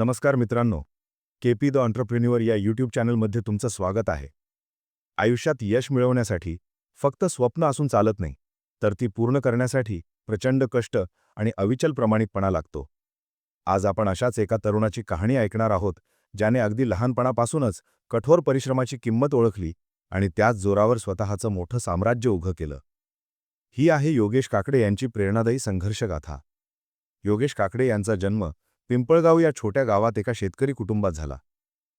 नमस्कार मित्रांनो. K P the entrepreneur या यूट्यूब चॅनलमध्ये तुमचं स्वागत आहे. आयुष्यात यश मिळवण्यासाठी फक्त स्वप्न असून चालत नाही तर ती पूर्ण करण्यासाठी प्रचंड कष्ट आणि अविचल प्रामाणिकपणा लागतो. आज आपण अशाच एका तरुणाची कहाणी ऐकणार आहोत ज्याने अगदी लहानपणापासूनच कठोर परिश्रमाची किंमत ओळखली आणि त्याच जोरावर स्वतःचं मोठं साम्राज्य उभं केलं. ही आहे योगेश काकडे यांची प्रेरणादायी संघर्षगाथा. योगेश काकडे यांचा जन्म पिंपळगाव या छोट्या गावात एका शेतकरी कुटुंबात झाला.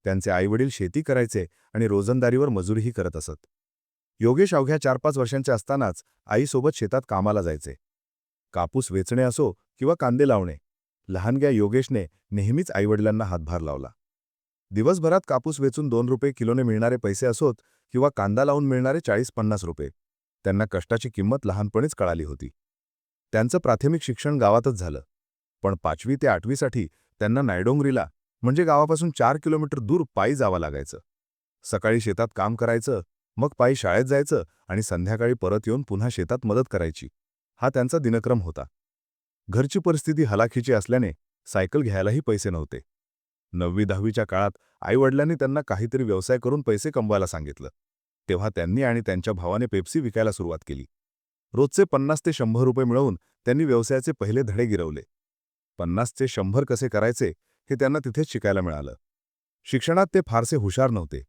त्यांचे आईवडील शेती करायचे आणि रोजंदारीवर मजुरीही करत असत. योगेश अवघ्या चार पाच वर्षांचे असतानाच आईसोबत शेतात कामाला जायचे. कापूस वेचणे असो किंवा कांदे लावणे लहानग्या योगेशने नेहमीच आईवडिलांना हातभार लावला. दिवसभरात कापूस वेचून दोन रुपये किलोने मिळणारे पैसे असोत किंवा कांदा लावून मिळणारे चाळीस पन्नास रुपये. त्यांना कष्टाची किंमत लहानपणीच कळाली होती. त्यांचं प्राथमिक शिक्षण गावातच झालं. पण पाचवी ते आठवीसाठी त्यांना नायडोंगरीला म्हणजे गावापासून चार किलोमीटर दूर पायी जावं लागायचं. सकाळी शेतात काम करायचं मग पायी शाळेत जायचं आणि संध्याकाळी परत येऊन पुन्हा शेतात मदत करायची. हा त्यांचा दिनक्रम होता. घरची परिस्थिती हलाखीची असल्याने सायकल घ्यायलाही पैसे नव्हते. नववी दहावीच्या काळात आईवडिलांनी त्यांना काहीतरी व्यवसाय करून पैसे कमवायला सांगितलं. तेव्हा त्यांनी आणि त्यांच्या भावाने पेप्सी विकायला सुरुवात केली. रोजचे पन्नास ते शंभर रुपये मिळवून त्यांनी व्यवसायाचे पहिले धडे गिरवले. पन्नासचे शंभर कसे करायचे हे त्यांना तिथेच शिकायला मिळालं. शिक्षणात ते फारसे हुशार नव्हते.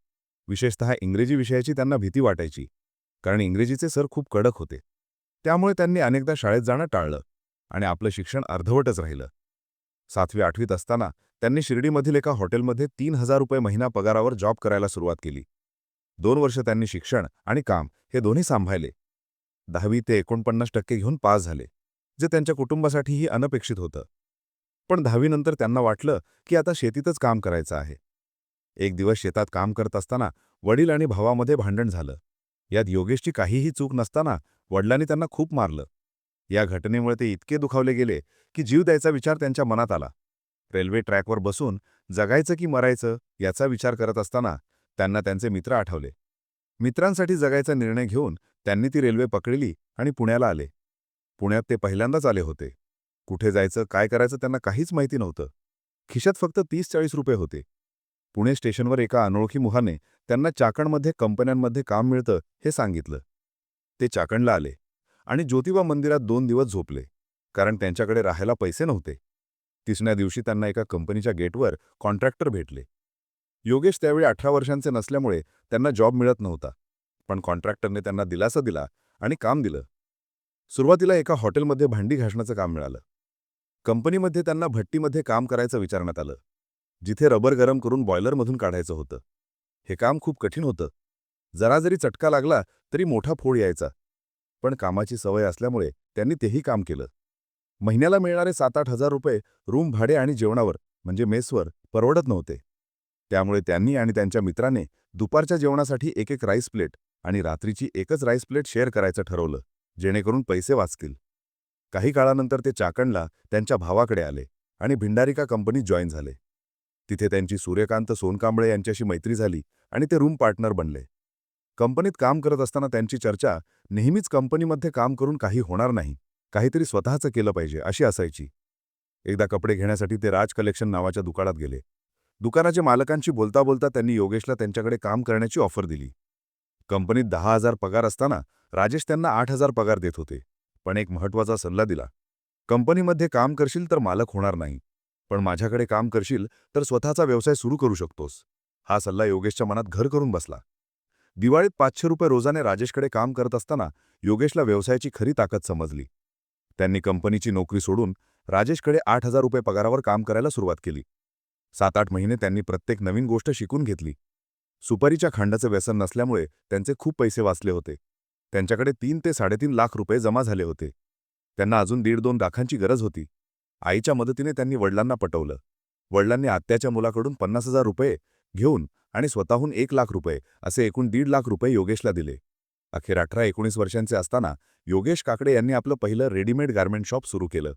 विशेषतः इंग्रजी विषयाची त्यांना भीती वाटायची कारण इंग्रजीचे सर खूप कडक होते. त्यामुळे त्यांनी अनेकदा शाळेत जाणं टाळलं आणि आपलं शिक्षण अर्धवटच राहिलं. सातवी आठवीत असताना त्यांनी शिर्डीमधील एका हॉटेलमध्ये तीन हजार रुपये महिना पगारावर जॉब करायला सुरुवात केली. दोन वर्ष त्यांनी शिक्षण आणि काम हे दोन्ही सांभाळले. दहावी ते एकोणपन्नास टक्के घेऊन पास झाले जे त्यांच्या कुटुंबासाठीही अनपेक्षित होतं. पण दहावीनंतर त्यांना वाटलं की आता शेतीतच काम करायचं आहे. एक दिवस शेतात काम करत असताना वडील आणि भावामध्ये भांडण झालं. यात योगेशची काहीही चूक नसताना वडिलांनी त्यांना खूप मारलं. या घटनेमुळे ते इतके दुखावले गेले की जीव द्यायचा विचार त्यांच्या मनात आला. रेल्वे ट्रॅकवर बसून जगायचं की मरायचं याचा विचार करत असताना त्यांना त्यांचे मित्र आठवले. मित्रांसाठी जगायचा निर्णय घेऊन त्यांनी ती रेल्वे पकडली आणि पुण्याला आले. पुण्यात ते पहिल्यांदाच आले होते. कुठे जायचं काय करायचं त्यांना काहीच माहिती नव्हतं. खिशात फक्त तीस चाळीस रुपये होते. पुणे स्टेशनवर एका अनोळखी मुहाने त्यांना चाकणमध्ये कंपन्यांमध्ये काम मिळतं हे सांगितलं. ते चाकणला आले आणि ज्योतिबा मंदिरात दोन दिवस झोपले कारण त्यांच्याकडे राहायला पैसे नव्हते. तिसऱ्या दिवशी त्यांना एका कंपनीच्या गेटवर कॉन्ट्रॅक्टर भेटले. योगेश त्यावेळी अठरा वर्षांचे नसल्यामुळे त्यांना जॉब मिळत नव्हता पण कॉन्ट्रॅक्टरने त्यांना दिलासा दिला आणि काम दिलं. सुरुवातीला एका हॉटेलमध्ये भांडी घासण्याचं काम मिळालं. कंपनीमध्ये त्यांना भट्टीमध्ये काम करायचं विचारण्यात आलं जिथे रबर गरम करून बॉयलरमधून काढायचं होतं. हे काम खूप कठीण होतं. जरा जरी चटका लागला तरी मोठा फोड यायचा. पण कामाची सवय असल्यामुळे त्यांनी तेही काम केलं. महिन्याला मिळणारे सात आठ हजार रुपये रूम भाडे आणि जेवणावर म्हणजे मेसवर परवडत नव्हते. त्यामुळे त्यांनी आणि त्यांच्या मित्राने दुपारच्या जेवणासाठी एक एक राईस प्लेट आणि रात्रीची एकच राईस प्लेट शेअर करायचं ठरवलं जेणेकरून पैसे वाचतील. काही काळानंतर ते चाकणला त्यांच्या भावाकडे आले आणि भिंडारिका कंपनीत जॉईन झाले. तिथे त्यांची सूर्यकांत सोनकांबळे यांच्याशी मैत्री झाली आणि ते रूम पार्टनर बनले. कंपनीत काम करत असताना त्यांची चर्चा नेहमीच कंपनीमध्ये काम करून काही होणार नाही काहीतरी स्वतःचं केलं पाहिजे अशी असायची. एकदा कपडे घेण्यासाठी ते राज कलेक्शन नावाच्या दुकानात गेले. दुकानाच्या मालकांशी बोलता बोलता त्यांनी योगेशला त्यांच्याकडे काम करण्याची ऑफर दिली. कंपनीत दहा हजार पगार असताना राजेश त्यांना आठ हजार पगार देत होते. पण एक महत्त्वाचा सल्ला दिला. कंपनीमध्ये काम करशील तर मालक होणार नाही. पण माझ्याकडे काम करशील तर स्वतःचा व्यवसाय सुरू करू शकतोस. हा सल्ला योगेशच्या मनात घर करून बसला. दिवाळीत पाचशे रुपये रोजाने राजेशकडे काम करत असताना योगेशला व्यवसायाची खरी ताकद समजली. त्यांनी कंपनीची नोकरी सोडून राजेशकडे आठ हजार रुपये पगारावर काम करायला सुरुवात केली. सात आठ महिने त्यांनी प्रत्येक नवीन गोष्ट शिकून घेतली. सुपारीच्या खांडाचं व्यसन नसल्यामुळे त्यांचे खूप पैसे वाचले होते. त्यांच्याकडे तीन ते साडेतीन लाख रुपये जमा झाले होते. त्यांना अजून दीड दोन लाखांची गरज होती. आईच्या मदतीने त्यांनी वडिलांना पटवलं. वडिलांनी आत्याच्या मुलाकडून पन्नास हजार रुपये घेऊन आणि स्वतःहून एक लाख रुपये असे एकूण दीड लाख रुपये योगेशला दिले. अखेर अठरा एकोणीस वर्षांचे असताना योगेश काकडे यांनी आपलं पहिलं रेडीमेड गार्मेंट शॉप सुरू केलं.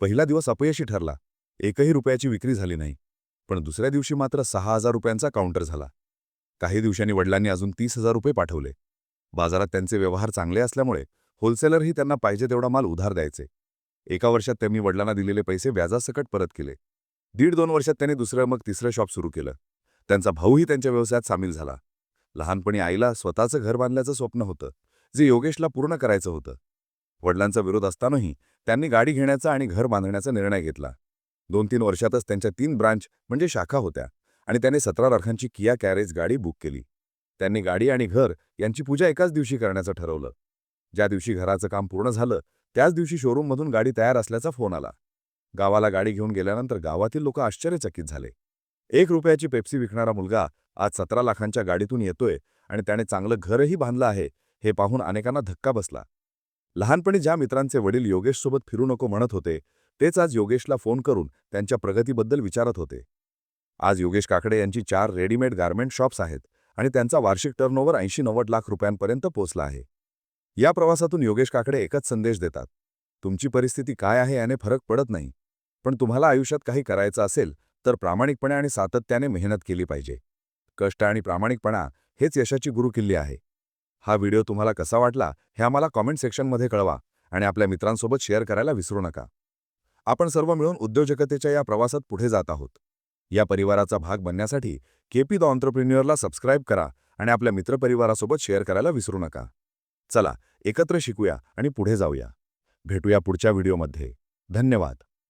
पहिला दिवस अपयशी ठरला. एकही रुपयाची विक्री झाली नाही. पण दुसऱ्या दिवशी मात्र सहा हजार रुपयांचा काउंटर झाला. काही दिवसांनी वडिलांनी अजून तीस हजार रुपये पाठवले. बाजारात त्यांचे व्यवहार चांगले असल्यामुळे होलसेलरही त्यांना पाहिजे तेवढा माल उधार द्यायचे. एका वर्षात त्यांनी वडिलांना दिलेले पैसे व्याजासकट परत केले. दीड दोन वर्षात त्यांनी दुसरं मग तिसरं शॉप सुरू केलं. त्यांचा भाऊही त्यांच्या व्यवसायात सामील झाला. लहानपणी आईला स्वतःचं घर बांधल्याचं स्वप्न होतं जे योगेशला पूर्ण करायचं होतं. वडिलांचा विरोध असतानाही त्यांनी गाडी घेण्याचा आणि घर बांधण्याचा निर्णय घेतला. दोन तीन वर्षातच त्यांच्या तीन ब्रांच म्हणजे शाखा होत्या आणि त्याने सतरा लाखांची किया कॅरेज गाडी बुक केली. त्यांनी गाडी आणि घर यांची पूजा एकाच दिवशी करण्याचं ठरवलं. ज्या दिवशी घराचं काम पूर्ण झालं त्याच दिवशी शोरूममधून गाडी तयार असल्याचा फोन आला. गावाला गाडी घेऊन गेल्यानंतर गावातील लोक आश्चर्यचकित झाले. एक रुपयाची पेप्सी विकणारा मुलगा आज सतरा लाखांच्या गाडीतून येतोय आणि त्याने चांगलं घरही बांधलं आहे हे पाहून अनेकांना धक्का बसला. लहानपणी ज्या मित्रांचे वडील योगेशसोबत फिरू नको म्हणत होते तेच आज योगेशला फोन करून त्यांच्या प्रगतीबद्दल विचारत होते. आज योगेश काकडे यांची चार रेडीमेड गारमेंट शॉप्स आहेत आणि त्यांचा वार्षिक टर्नओव्हर ऐंशी नव्वद लाख रुपयांपर्यंत पोहोचला आहे. या प्रवासातून योगेश काकडे एकच संदेश देतात. तुमची परिस्थिती काय आहे याने फरक पडत नाही. पण तुम्हाला आयुष्यात काही करायचं असेल तर प्रामाणिकपणे आणि सातत्याने मेहनत केली पाहिजे. कष्ट आणि प्रामाणिकपणा हेच यशाची गुरुकिल्ली आहे. हा व्हिडिओ तुम्हाला कसा वाटला हे आम्हाला कॉमेंट सेक्शनमध्ये कळवा आणि आपल्या मित्रांसोबत शेअर करायला विसरू नका. आपण सर्व मिळून उद्योजकतेच्या या प्रवासात पुढे जात आहोत. या परिवाराचा भाग बनण्यासाठी केपी द ऑन्टरप्रिन्युअरला सबस्क्राईब करा आणि आपल्या मित्रपरिवारासोबत शेअर करायला विसरू नका. चला एकत्र शिकूया आणि पुढे जाऊया. भेटूया पुढच्या व्हिडिओमध्ये धन्यवाद.